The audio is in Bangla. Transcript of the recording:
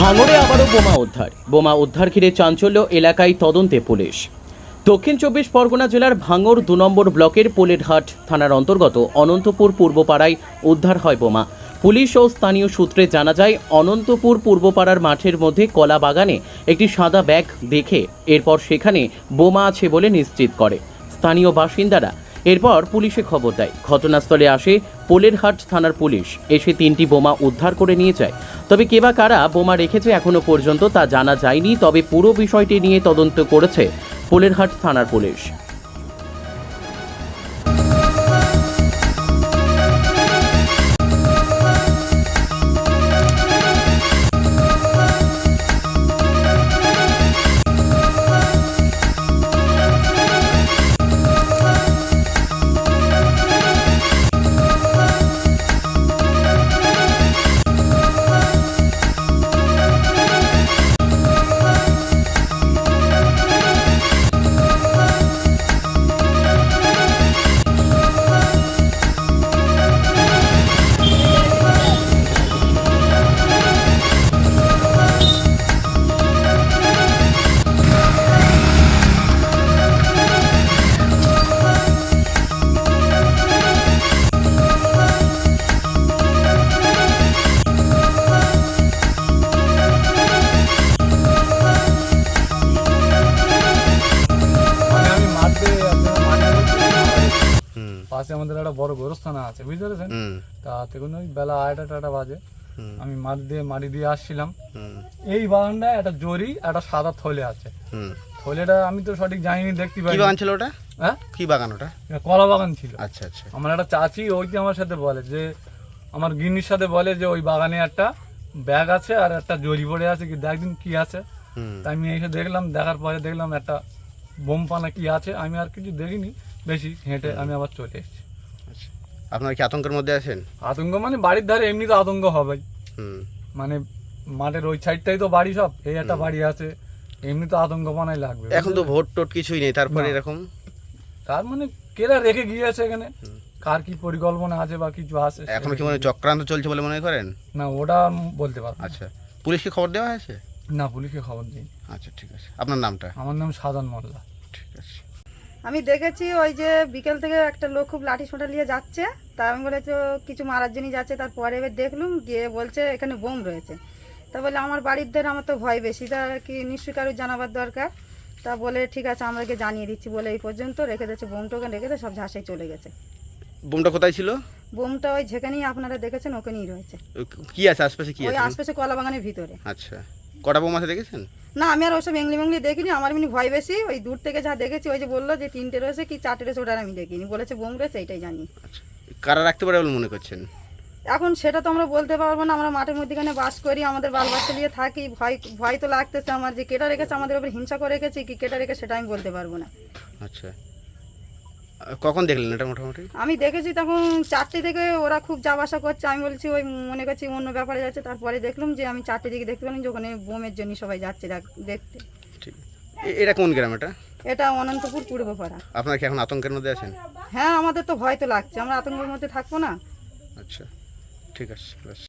ভাঙড়ে আবারও বোমা উদ্ধার। বোমা উদ্ধার ঘিরে চাঞ্চল্য এলাকায় তদন্তে পুলিশ। দক্ষিণ চব্বিশ পরগনা জেলার ভাঙড় দু নম্বর ব্লকের পোলেরহাট থানার অন্তর্গত অনন্তপুর পূর্বপাড়ায় উদ্ধার হয় বোমা। পুলিশ ও স্থানীয় সূত্রে জানা যায়, অনন্তপুর পূর্বপাড়ার মাঠের মধ্যে কলা বাগানে একটি সাদা ব্যাগ দেখে এরপর সেখানে বোমা আছে বলে নিশ্চিত করে। স্থানীয় বাসিন্দারা এরপর পুলিশে খবর দেয়। ঘটনাস্থলে আসে পোলেরহাট থানার পুলিশ। এসে তিনটি বোমা উদ্ধার করে নিয়ে যায়। তবে কে বা কারা বোমা রেখেছে এখনও পর্যন্ত তা জানা যায়নি। তবে পুরো বিষয়টি নিয়ে তদন্ত করেছে পোলেরহাট থানার পুলিশ। পাশে আমাদের একটা বড় গোরস্থানা আছে বুঝতে পেরেছেন? তা তখন ওই বেলা আড়াইটা টাটা বাজে। আমি মাঠ দিয়ে মাটি দিয়ে আসছিলাম। এই বাগানটায় একটা জরি একটা সাদা থলে আছে। থলেটা আমি তো সঠিক জানিনি দেখতে পাই বাগান ছিল ওটা? হ্যাঁ? কি বাগান ওটা? কলা বাগান ছিল। আচ্ছা আচ্ছা। আমার একটা চাচি আমার সাথে বলে যে আমার গিন্নির সাথে বলে যে ওই বাগানে একটা ব্যাগ আছে আর একটা জরি পড়ে আছে কি দেখদিন কি আছে। আমি এসে দেখলাম দেখার পরে দেখলাম একটা বোম পানা কি আছে আমি আর কিছু দেখিনি। বেশি হেঁটে আমি আবার চলে এসেছি। আচ্ছা। আপনারা কি আতঙ্কের মধ্যে আছেন? আতঙ্ক মানে বাড়ির ধারে এমনি তো আতঙ্ক হবেই। মানে মাঠের ওই সাইডটাই তো বাড়ি সব এই একটা বাড়ি আছে এমনি তো আতঙ্ক পানাই লাগবে এখন তো ভোট টোট কিছুই নেই তারপরে এরকম? তার মানে কেরা রেখে গিয়েছে এখানে? কার কি পরিকল্পনা আছে বা কিছু আছে এখন কি মনে চক্রান্ত চলছে বলে মনে করেন? না ওটা বলতে পারব আচ্ছা। পুলিশকে খবর দেওয়া হয়েছে? না পুলিশকে খবর দিই আচ্ছা ঠিক আছে। আপনার নামটা? আমার নাম সাধন মোল্লা। আমি দেখেছি ওই যে বিকেল থেকে একটা লোক খুব লাঠি সোঁটা নিয়ে যাচ্ছে। তা আমি বলেছি কিছু মারার জন্য যাচ্ছে তারপরে এবার দেখলুম গিয়ে বলছে এখানে বোম রয়েছে। তা বলে আমার বাড়ির ধারে আমার তো ভয় বেশি তা কি নিশ্চয়ই কারোর জানাবার দরকার? তা বলে ঠিক আছে আমাকে জানিয়ে দিচ্ছি বলে এই পর্যন্ত রেখে দিচ্ছে বোম টোকেন রেখে সব ঝাঁসে চলে গেছে। বোমটা কোথায় ছিল? বোমটা ওই যেখানেই আপনারা দেখেছেন ওখানেই রয়েছে। কি আছে আশপাশে কি ওই আছে? আশপাশে কলা বাগানের ভিতরে। আচ্ছা। কটা বোম আছে দেখেছেন? না আমি আর ওসব এংলি মেংলি দেখিনি আমার এমনি ভয় বেশি। ওই দূর থেকে যা দেখেছি ওই যে বলল যে তিনটে রয়েছে কি চারটে রয়েছে ওটা আমি দেখিনি। বলেছে বোম রয়েছে এইটাই জানি। আচ্ছা কারা রাখতে পারে বলে মনে করছেন? এখন সেটা তো আমরা বলতে পারব না আমরা মাঠের মধ্যেখানে বাস করি আমাদের বাল বাচ্চা নিয়ে থাকি ভয় ভয় তো লাগতেছে আমার যে কেটা রেখেছে আমাদের উপর হিংসা করে রেখেছে কি কেটা রেখেছে সেটা আমি বলতে পারব না। আচ্ছা। কখন দেখলেন এটা মোটামুটি? আমি দেখেছি তখন চারটে থেকে ওরা খুব যাওয়া আসা করছে আমি বলছি ওই মনে করছি অন্য ব্যাপারে যাচ্ছে তারপরে দেখলাম যে আমি চারটে দিকে দেখতে পেলাম যে ওখানে বোমের জন্য সবাই যাচ্ছে দেখতে। ঠিক। এটা কোন গ্রাম এটা? এটা অনন্তপুর পূর্বপাড়া আপনারা কি এখন আতঙ্কের মধ্যে আছেন? হ্যাঁ আমাদের তো ভয় তো লাগছে আমরা আতঙ্কের মধ্যে থাকব না। আচ্ছা ঠিক আছে